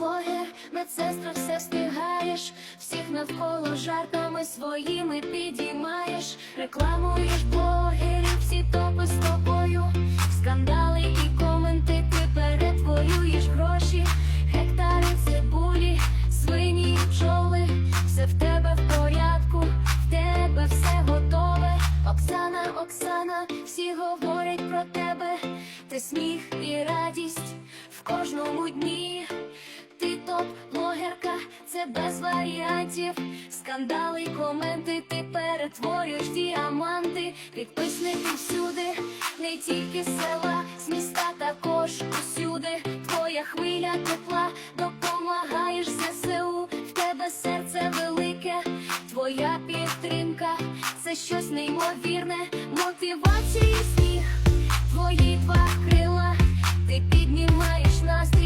двоє, медсестра, все встигаєш, всіх навколо жартами своїми підіймаєш, рекламуєш блогерів, всі топи з тобою, скандали і коменти, ти перетворюєш гроші, гектари цибулі, свині і пчоли, все в тебе в порядку, в тебе все готове. Оксана, Оксана, всі говорять про тебе, ти сміх і радість в кожному. це без варіантів. Скандали, коменти, ти перетворюєш діаманти, підписники всюди, не тільки села, з міста також усюди. Твоя хвиля тепла, допомагаєш ЗСУ, в тебе серце велике, твоя підтримка, це щось неймовірне, мотивація сніг, твої два крила, ти піднімаєш нас.